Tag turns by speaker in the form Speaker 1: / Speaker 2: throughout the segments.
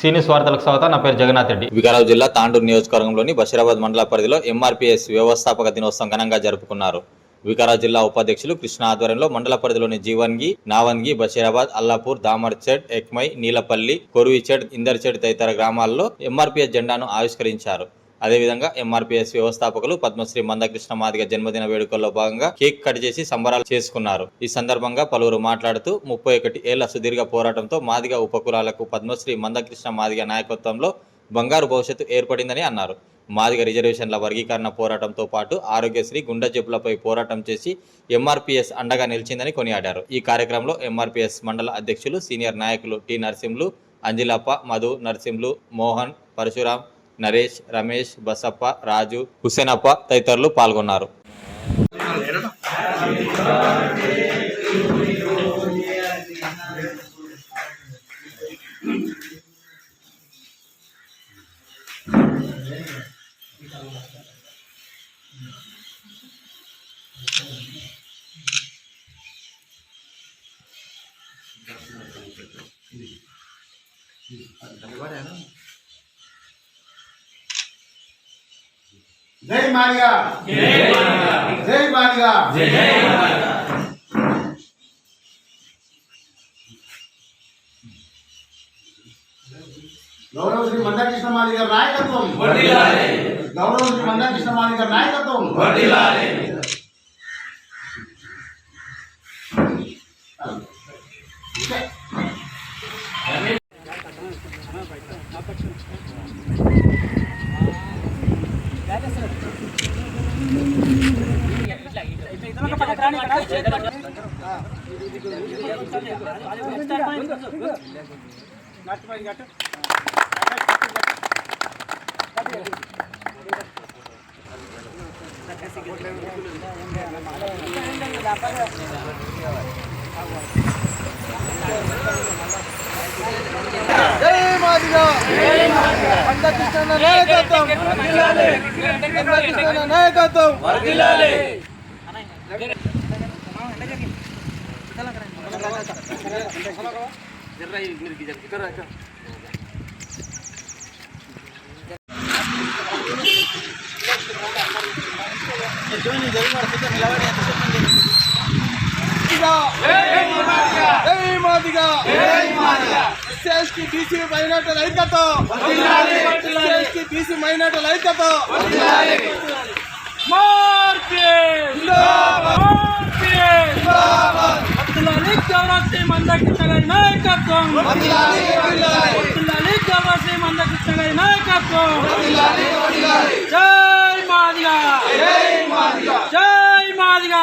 Speaker 1: సీనియస్ వార్తలకు స్వాగతం నా పేరు జగన్నాథ్ రెడ్డి.
Speaker 2: వికారాబాద్ జిల్లా తాండూరు నియోజకవర్గంలోని బషీరాబాద్ మండల పరిధిలో ఎంఆర్పీఎస్ వ్యవస్థాపక దినోత్సవం ఘనంగా జరుపుకున్నారు. వికారాబాద్ జిల్లా ఉపాధ్యక్షులు కృష్ణ ఆధ్వర్యంలో మండల పరిధిలోని జీవన్గి నావన్గి బషీరాబాద్ అల్లాపూర్ దామర్చెడ్ ఎక్మై నీలపల్లి కొరువిచెడ్ ఇందర్చెడ్ తదితర గ్రామాల్లో ఎంఆర్పీఎస్ జెండాను ఆవిష్కరించారు. అదేవిధంగా ఎంఆర్పీఎస్ వ్యవస్థాపకులు పద్మశ్రీ మందకృష్ణ మాదిగ జన్మదిన వేడుకల్లో భాగంగా కేక్ కట్ చేసి సంబరాలు చేసుకున్నారు. ఈ సందర్భంగా పలువురు మాట్లాడుతూ ముప్పై ఒకటి ఏళ్ళ సుదీర్ఘ పోరాటంతో మాదిగ ఉపకులాలకు పద్మశ్రీ మందకృష్ణ మాదిగ నాయకత్వంలో బంగారు భవిష్యత్తు ఏర్పడిందని అన్నారు. మాదిగ రిజర్వేషన్ల వర్గీకరణ పోరాటంతో పాటు ఆరోగ్యశ్రీ గుండె జబ్బులపై పోరాటం చేసి ఎంఆర్పీఎస్ అండగా నిలిచిందని కొనియాడారు. ఈ కార్యక్రమంలో ఎంఆర్పీఎస్ మండల అధ్యక్షులు సీనియర్ నాయకులు టి నరసింహులు అంజిలప్ప మధు నరసింహులు మోహన్ పరశురాం నరేష్ రమేష్ బసప్ప రాజు హుసేనప్ప తదితరులు పాల్గొన్నారు.
Speaker 3: జై మాలిగా జై మాలిగా గౌరవ శ్రీ మందాకృష్ణ మాలి గారి నాయకత్వం గౌరవ శ్రీ మందాకృష్ణ మాలి గారి నాయకత్వం
Speaker 4: జై నాయకత్వం మందకృష్ణ నాయకత్వం జై మాదిగా ఎస్సీ బీసీ మైనార్టీల ఐక్యత ఎస్సీ బీసీ మైనార్టీల ఐక్యత
Speaker 5: వర్ధిల్లాలి గౌరవశ్రీ మందకృష్ణ గారి నాయకత్వం. వర్ధిల్లాలి గౌరవశ్రీ మందకృష్ణ గారి నాయకత్వం. జై మాదిగా. జై మాదిగా.
Speaker 4: జై మాదిగా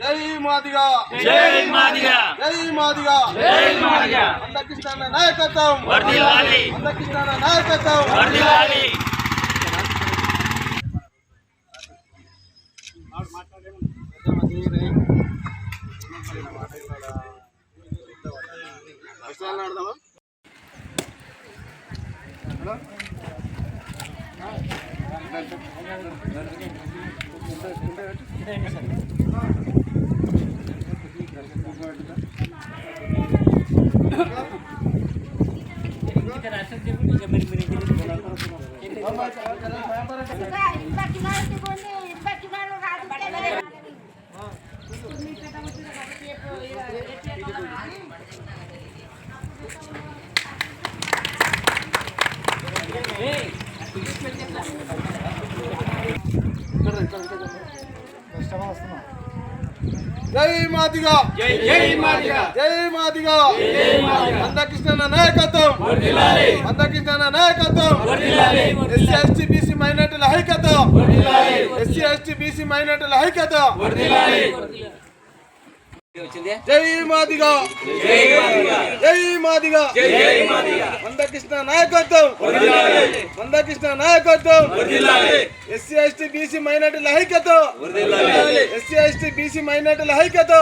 Speaker 5: జై మాదిగా.
Speaker 4: జై మాదిగా.
Speaker 5: జై మాదిగా.
Speaker 4: మందకృష్ణ నాయకత్వం.
Speaker 5: వర్ధిల్లాలి
Speaker 4: మందకృష్ణ నాయకత్వం.
Speaker 5: వర్ధిల్లాలి
Speaker 4: జై మాదిగా.
Speaker 5: జై జై మాదిగా.
Speaker 4: జై మాదిగా. మందకృష్ణ నాయకత్వం. మందకృష్ణ నాయకత్వం. ఎస్సీ ఎస్టీ బీసీ మైనార్టీల ఐక్యత. ఎస్సీ ఎస్టీ బీసీ మైనార్టీల ఐక్యత. జై మాదిగా! జై మాదిగా! మందకృష్ణ నాయకత్వం! మందకృష్ణ నాయకత్వం! ఎస్సీ ఎస్టీ బీసీ మైనార్టీల ఐక్యత ఎస్సీ ఎస్టీ బీసీ మైనార్టీల ఐక్యత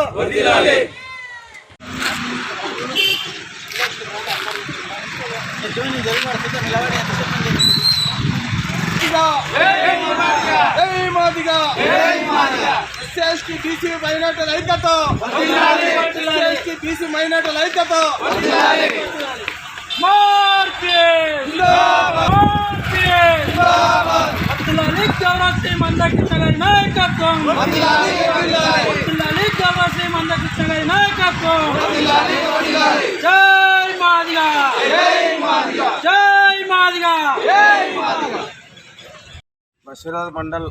Speaker 4: జై మాదిగా! ఎస్సీ ఎస్టీ బీసీ మైనార్టీల ఐక్యత ఎస్సీ ఎస్టీ బీసీ మైనార్టీల ఐక్యత
Speaker 5: మందకృష్ణ గారి నాయకత్వం! చౌరాసి మందకృష్ణ గారి నాయకత్వం! జై మాదిగా! జై మాదిగా!
Speaker 4: బషీరాబాద్ మండల్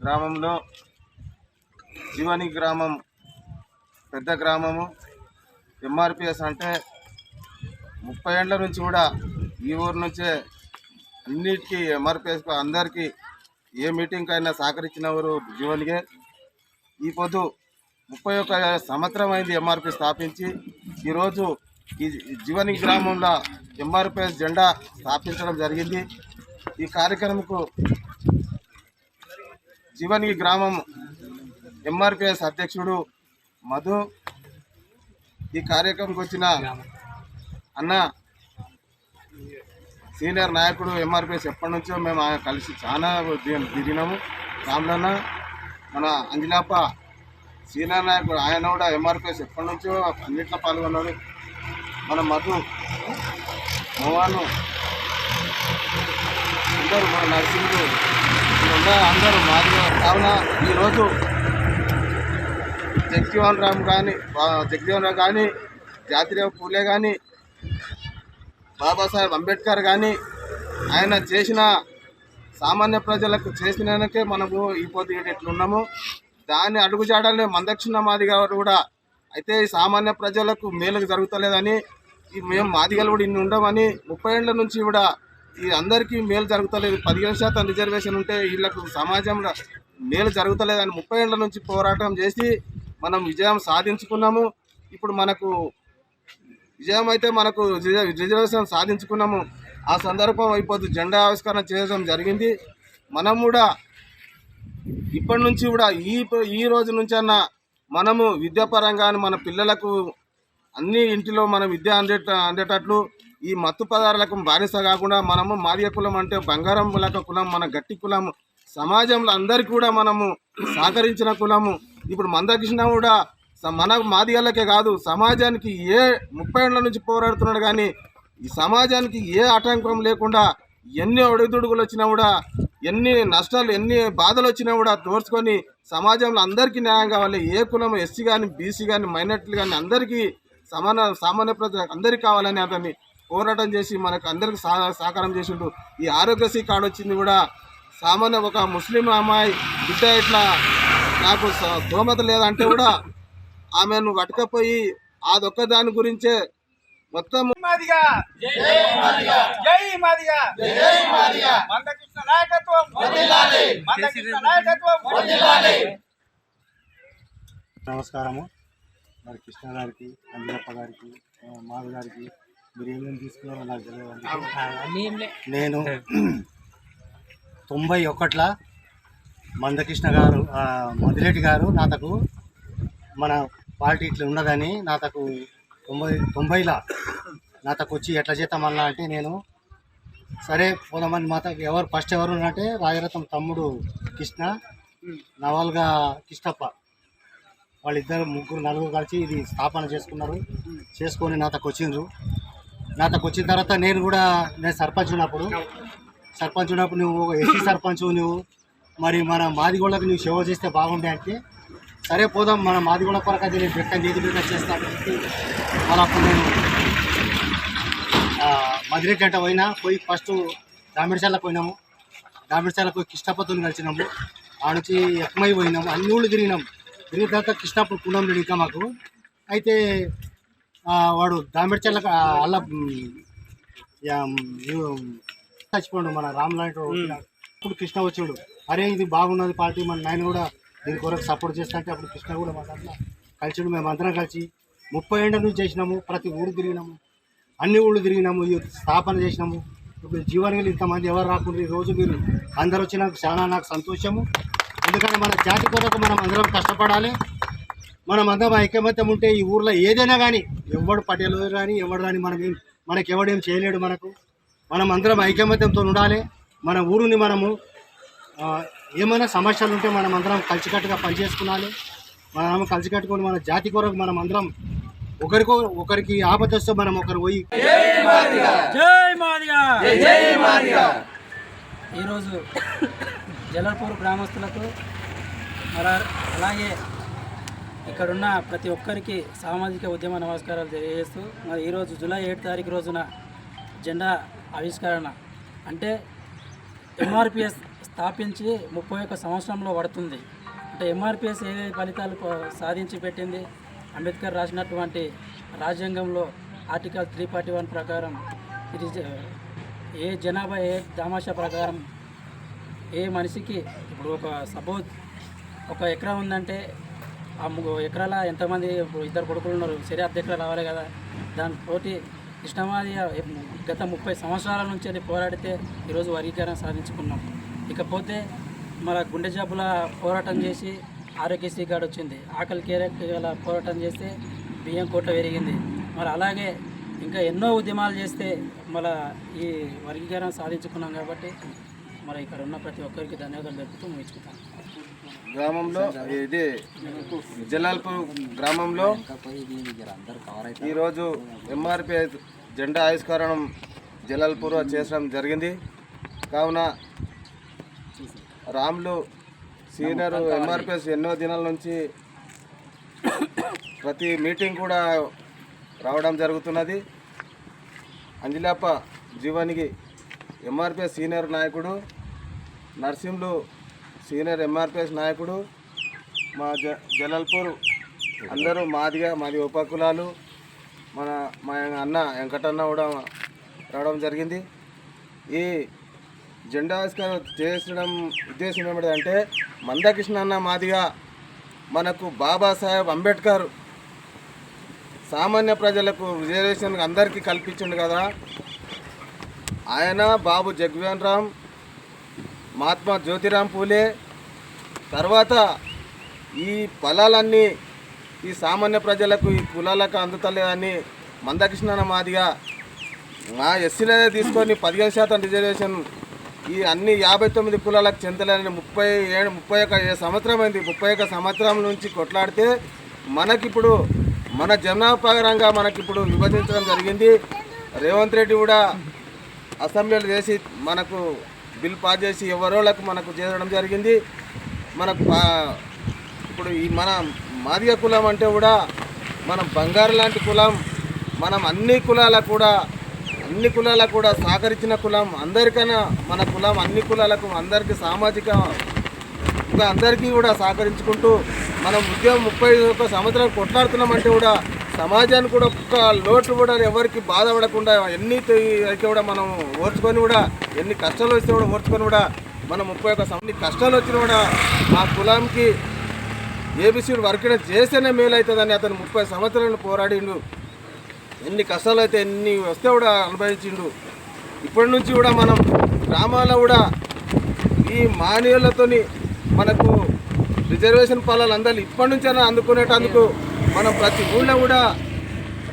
Speaker 4: గ్రామంలో జీవని గ్రామం పెద్ద గ్రామము. ఎంఆర్పిఎస్ అంటే ముప్పై ఏళ్ళ నుంచి కూడా ఈ ఊరు నుంచే అన్నిటికీ ఎంఆర్పిఎస్ అందరికీ ఏ మీటింగ్ అయినా సహకరించిన వారు జీవన్గే ఈ పొద్దు ముప్పై ఒక్క సంవత్సరం అయింది ఎంఆర్పి స్థాపించి ఈరోజు ఈ జీవని గ్రామంలో ఎంఆర్పిఎస్ జెండా స్థాపించడం జరిగింది. ఈ కార్యక్రమంకు జీవని గ్రామం ఎంఆర్పిఎస్ అధ్యక్షుడు మధు ఈ కార్యక్రమంకి వచ్చిన అన్న సీనియర్ నాయకుడు ఎంఆర్పిఎస్ ఎప్పటి నుంచో మేము ఆయన కలిసి చాలా దిగినాము. తిరిగినాము రాములన్న మన అంజనాప సీనియర్ నాయకుడు ఆయన కూడా ఎంఆర్పిఎస్ ఎప్పటి నుంచో అన్నింటిలో పాల్గొన్నాడు మన మధు మోహను అందరూ మన నర్సింగ్ అందరూ మాదిగా కావున ఈరోజు జగజీవన్ రామ్ కానీ జగజీవన్ రామ్ కానీ జాతిరావు పూలే కానీ బాబాసాహెబ్ అంబేద్కర్ కానీ ఆయన చేసిన సామాన్య ప్రజలకు చేసినాకే మనము ఈ పొద్దు ఎట్లున్నాము దాన్ని అడుగుజాడలే మందక్షిణ మాది గారు కూడా. అయితే ఈ సామాన్య ప్రజలకు మేలు జరుగుతలేదని ఈ మేము మాదిగలు కూడా ఇన్ని ఉండమని ముప్పై ఏళ్ళ నుంచి కూడా ఈ అందరికీ మేలు జరుగుతలేదు. పదిహేను శాతం రిజర్వేషన్ ఉంటే వీళ్ళకు సమాజంలో మేలు జరుగుతలేదని ముప్పై ఏళ్ళ నుంచి పోరాటం చేసి మనం విజయం సాధించుకున్నాము. ఇప్పుడు మనకు విజయం అయితే మనకు రిజర్వేషన్ సాధించుకున్నాము. ఆ సందర్భం అయిపోతుంది జెండా ఆవిష్కరణ చేయడం జరిగింది. మనం కూడా ఇప్పటి నుంచి కూడా ఈ ఈ రోజు నుంచి అన్న మనము విద్యాపరంగా మన పిల్లలకు అన్ని ఇంటిలో మన విద్య అందే అందేటట్లు ఈ మత్తు పదార్థాలకు బానిస కాకుండా మనము మాదిగ కులం అంటే బంగారం లెక్క కులం మన గట్టి కులం సమాజంలో అందరికీ కూడా మనము సహకరించిన కులము. ఇప్పుడు మందకృష్ణ కూడా మన మాదిగలకే కాదు సమాజానికి ఏ ముప్పై ఏళ్ళ నుంచి పోరాడుతున్నాడు కానీ ఈ సమాజానికి ఏ ఆటంకం లేకుండా ఎన్ని ఒడిదుడుగులు వచ్చినా కూడా ఎన్ని నష్టాలు ఎన్ని బాధలు వచ్చినా కూడా తోర్చుకొని సమాజంలో అందరికీ న్యాయం కావాలి. ఏ కులం ఎస్సీ కానీ బీసీ కానీ మైనార్టీలు కానీ అందరికీ సమాన సామాన్య ప్రజలకు అందరికీ కావాలని అతన్ని పోరాటం చేసి మనకు అందరికి సహకారం చేసిండు. ఈ ఆరోగ్యశ్రీ కార్డు వచ్చింది కూడా సామాన్య ఒక ముస్లిం అమ్మాయి బిడ్డ ఇట్లా నాకు స్తోమత లేదంటే కూడా ఆమెను పట్టుకపోయి అదొక్క దాని గురించే మొత్తం
Speaker 5: మాదిగా. జై మాదిగా. జై మాదిగా జై మాదిగా మందకృష్ణ నాయకత్వం. మందకృష్ణ నాయకత్వం.
Speaker 6: నమస్కారము. మరి కృష్ణ గారికి అంజనప్ప గారికి ఆ, మాధవ్ గారికి మీరు ఏమేమి తీసుకున్నారో నాకు తెలియదు. నేను తొంభై ఒకట్ల మందకృష్ణ గారు ఆ, గారు నాతకు మన పార్టీ ఇట్లా ఉన్నదని నాతకు తొంభై తొంభైలా నాతకు వచ్చి ఎట్లా చేద్దామన్నా అంటే నేను సరే పోదామని మాత ఎవరు ఫస్ట్ ఎవరు అంటే రాజరత్నం తమ్ముడు కృష్ణ నవల్గా కృష్ణప్ప. వాళ్ళిద్దరు ముగ్గురు నలుగురు కలిసి ఇది స్థాపన చేసుకున్నారు. చేసుకొని నాతకు వచ్చిండ్రు. నాతకు వచ్చిన తర్వాత నేను కూడా నేను సర్పంచ్ ఉన్నప్పుడు సర్పంచ్ ఉన్నప్పుడు నువ్వు ఎస్సీ సర్పంచ్ నువ్వు మరి మన మాదిగోళ్ళకి నువ్వు సేవ చేస్తే బాగుండే అంటే సరే పోదాం మన మాదిగోళ్ళ కొరకు అది నేను బెట్టం చేతి బెట్ట చేస్తాను అలా అప్పుడు నేను మదిరెడ్డి గంట పోయినా పోయి ఫస్ట్ దామిడిచాలకు పోయినాము. దామిడిశాలకు పోయి కృష్ణపతులు కలిసినాము. ఆ నుంచి ఎక్మై పోయినాము. అన్ని ఊళ్ళు తిరిగినాము తిరిగిన తర్వాత కృష్ణాపూర్ పుణం ఇంకా మాకు. అయితే వాడు దామిడిచర్లకు అలా చచ్చిపోండు మన రామ్ లాంటి ఇప్పుడు కృష్ణ వచ్చాడు. అరే ఇది బాగున్నది పార్టీ మన నాయన కూడా దీని కొరకు సపోర్ట్ చేస్తా అంటే అప్పుడు కృష్ణ కూడా మా దాంట్లో కలిసి మేము అందరం కలిసి ముప్పై ఏళ్ళ నుంచి చేసినాము ప్రతి ఊరు తిరిగినాము అన్ని ఊళ్ళు తిరిగినాము ఈ స్థాపన చేసినాము. ఇప్పుడు జీవనగలు ఇంతమంది ఎవరు రాకుండా రోజు మీరు? అందరు వచ్చినాక చాలా నాకు సంతోషము. ఎందుకంటే మన జాతి కొరకు మనం అందరం కష్టపడాలి. మనం అందరం ఐకమత్యం ఉంటే ఈ ఊర్లో ఏదైనా కానీ ఎవడు పట్టేలో కానీ ఎవడు కానీ మనం ఏం మనకి ఎవడేం చేయలేడు మనకు. మనం అందరం ఐకమత్యంతో ఉండాలి. మన ఊరుని మనము ఆ, ఏమైనా సమస్యలు ఉంటే మనం అందరం కలిసికట్టుగా పనిచేసుకోవాలి మనం కలిసికట్టుకొని మన జాతి కొరకు మనం అందరం ఒకరికో ఒకరికి ఆపద వస్తే మనం ఒకరు పోయి
Speaker 5: ఈరోజు జలపూర్ గ్రామస్తులకు అలాగే ఇక్కడున్న ప్రతి ఒక్కరికి సామాజిక ఉద్యమ నమస్కారాలు తెలియజేస్తూ మరి ఈరోజు జూలై ఏడు తారీఖు రోజున జెండా ఆవిష్కరణ. అంటే ఎంఆర్పిఎస్ స్థాపించి ముప్పై ఒక్క సంవత్సరంలో పడుతుంది. అంటే ఎంఆర్పిఎస్ ఏ ఫలితాలు సాధించి పెట్టింది? అంబేద్కర్ రాసినటువంటి రాజ్యాంగంలో ఆర్టికల్ త్రీ ఫార్టీ వన్ ప్రకారం ఇది ఏ జనాభా ఏ దామాషా ప్రకారం ఏ మనిషికి ఇప్పుడు ఒక సపోజ్ ఒక ఎకరా ఉందంటే ఆ ఎకరాల ఎంతమంది ఇప్పుడు ఇద్దరు కొడుకులు ఉన్నారు సరే అర్ధ ఎకరా రావాలి కదా. దాని పోటీ కృష్ణమాది గత ముప్పై సంవత్సరాల నుంచి అది పోరాడితే ఈరోజు వర్గీకరణ సాధించుకున్నాం. ఇకపోతే మన గుండె జబ్బుల పోరాటం చేసి ఆరోగ్యశ్రీ కార్డు వచ్చింది. ఆకలి కేరల పోరాటం చేస్తే బియ్యం కోట పెరిగింది. మరి అలాగే ఇంకా ఎన్నో ఉద్యమాలు చేస్తే మన ఈ వర్గీకరణ సాధించుకున్నాం కాబట్టి మరి ఇక్కడ ఉన్న ప్రతి ఒక్కరికి ధన్యవాదాలు తెలుపుతూ ముగించుకుంటాను.
Speaker 4: గ్రామంలో ఇది జలాల్పూర్ గ్రామంలో ఈరోజు ఎంఆర్పి జెండా ఆవిష్కరణం జలాల్పూర్ చేసడం జరిగింది. కావున రాములు సీనియర్ ఎంఆర్పిఎస్ ఎన్నో దినాల నుంచి ప్రతి మీటింగ్ కూడా రావడం జరుగుతున్నది. అంజలాప జీవానికి ఎంఆర్పిఎస్ సీనియర్ నాయకుడు నర్సింహులు సీనియర్ ఎంఆర్పిఎస్ నాయకుడు మా జ జలల్పూర్ అందరూ మాదిగా మాది ఉపకులాలు. మన మా అన్న వెంకటన్న కూడా రావడం జరిగింది. ఈ జెండా ఆవిష్కరణ చేసడం ఉద్దేశం ఏమిటంటే మందకృష్ణ అన్న మాదిగా మనకు బాబాసాహెబ్ అంబేద్కర్ సామాన్య ప్రజలకు రిజర్వేషన్ అందరికీ కల్పించిండు కదా. ఆయన బాబు జగ్వీవన్ రామ్ మహాత్మా జ్యోతిరామ్ పూలే. తర్వాత ఈ ఫలాలన్నీ ఈ సామాన్య ప్రజలకు ఈ కులాలకు అందుతలేదని మందకృష్ణ మాదిగా మా ఎస్సీలనే తీసుకొని పదిహేను శాతం రిజర్వేషన్ ఈ అన్ని యాభై తొమ్మిది కులాలకు చెందలేని ముప్పై ఏడు ముప్పై ఒక సంవత్సరం అయింది. ముప్పై ఒక సంవత్సరం నుంచి కొట్లాడితే మనకిప్పుడు మన జనాపరంగా మనకిప్పుడు విభజించడం జరిగింది. రేవంత్ రెడ్డి కూడా అసెంబ్లీలు చేసి మనకు బిల్ పాస్ చేసి ఎవరోళ్ళకు మనకు చేయడం జరిగింది. మనకు పా- ఇప్పుడు ఈ మన మాదిగ కులం అంటే కూడా మనం బంగారు లాంటి కులం మనం అన్ని కులాల కూడా అన్ని కులాలకు కూడా సహకరించిన కులం అందరికైనా మన కులం అన్ని కులాలకు అందరికీ సామాజిక ఇంకా అందరికీ కూడా సహకరించుకుంటూ మనం ఉద్యమం ముప్పై ఒక సంవత్సరాలు కొట్లాడుతున్నామంటే కూడా సమాజాన్ని కూడా ఒక్క లోటు కూడా ఎవరికి బాధపడకుండా ఎన్ని అయితే కూడా మనం ఓర్చుకొని కూడా ఎన్ని కష్టాలు వస్తే కూడా ఓర్చుకొని కూడా మనం ముప్పై ఒక్క సంవత్సరం కష్టాలు వచ్చినా కూడా మా కులాంకి ఏబీసీలు వర్క్ చేస్తేనే మేలు అవుతుందని అతను ముప్పై సంవత్సరాలు పోరాడిండు. ఎన్ని కష్టాలు అయితే ఎన్ని వస్తే కూడా అనుభవించిండు ఇప్పటి నుంచి కూడా మనం గ్రామాల్లో కూడా ఈ మానవులతోని మనకు రిజర్వేషన్ ఫలాలు అందరూ ఇప్పటి నుంచైనా అందుకునేటందుకు మనం ప్రతి ఊళ్ళో కూడా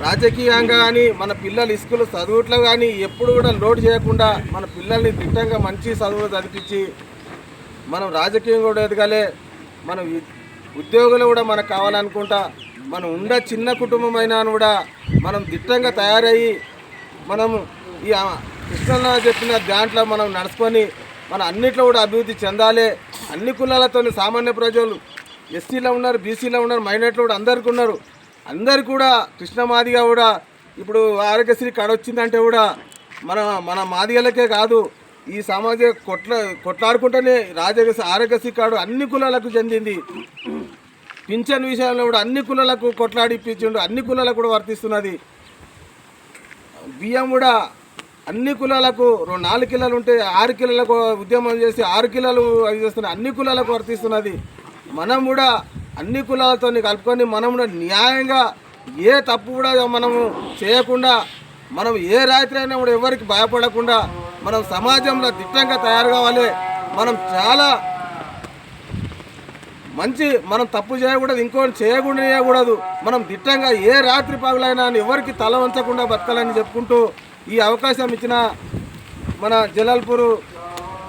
Speaker 4: రాజకీయంగా కానీ మన పిల్లలు స్కూల్ చదువుట్లో కానీ ఎప్పుడు కూడా లోటు చేయకుండా మన పిల్లల్ని దిట్టంగా మంచి చదువు చదివించి మనం రాజకీయం కూడా ఎదగాలే. మన ఉద్యోగులు కూడా మనకు కావాలనుకుంటా మనం ఉండ చిన్న కుటుంబం అయినా కూడా మనం దిట్టంగా తయారయ్యి మనము ఈ కృష్ణ చెప్పిన దాంట్లో మనం నడుచుకొని మన అన్నిట్లో కూడా అభివృద్ధి చెందాలి. అన్ని కులాలతో సామాన్య ప్రజలు ఎస్సీలో ఉన్నారు బీసీలో ఉన్నారు మైనార్టీలో కూడా అందరికీ ఉన్నారు. అందరు కూడా కృష్ణ మాదిగా కూడా ఇప్పుడు ఆరోగ్యశ్రీ కార్డు వచ్చిందంటే కూడా మన మన మాదిగలకే కాదు ఈ సామాజిక కొట్ల కొట్లాడుకుంటేనే రాజ ఆరోగ్యశ్రీ కార్డు అన్ని కులాలకు చెందింది. పింఛన్ విషయంలో కూడా అన్ని కులాలకు కొట్లాడి ఇప్పించిండు అన్ని కులాలకు కూడా వర్తిస్తున్నది. బియ్యం కూడా అన్ని కులాలకు రెండు నాలుగు కిలోలు ఉంటే ఆరు కిలోలకు ఉద్యమం చేసి ఆరు కిలోలు అది చేస్తున్నాయి అన్ని కులాలకు వర్తిస్తున్నది. మనం కూడా అన్ని కులాలతో కలుపుకొని మనం కూడా న్యాయంగా ఏ తప్పు కూడా మనము చేయకుండా మనం ఏ రాత్రి అయినా కూడా ఎవరికి భయపడకుండా మనం సమాజంలో దిట్టంగా తయారు కావాలి. మనం చాలా మంచి మనం తప్పు చేయకూడదు ఇంకోటి చేయకుండా చేయకూడదు. మనం దిట్టంగా ఏ రాత్రి పగలైనా అని ఎవరికి తల వంచకుండా బతకాలని చెప్పుకుంటూ ఈ అవకాశం ఇచ్చిన మన జలల్పూరు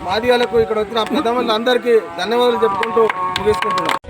Speaker 4: మాదియాలకు ఇక్కడ వచ్చిన పెద్దవాళ్ళందరికీ ధన్యవాదాలు చెప్పుకుంటూ ముగిసుకుంటున్నాం.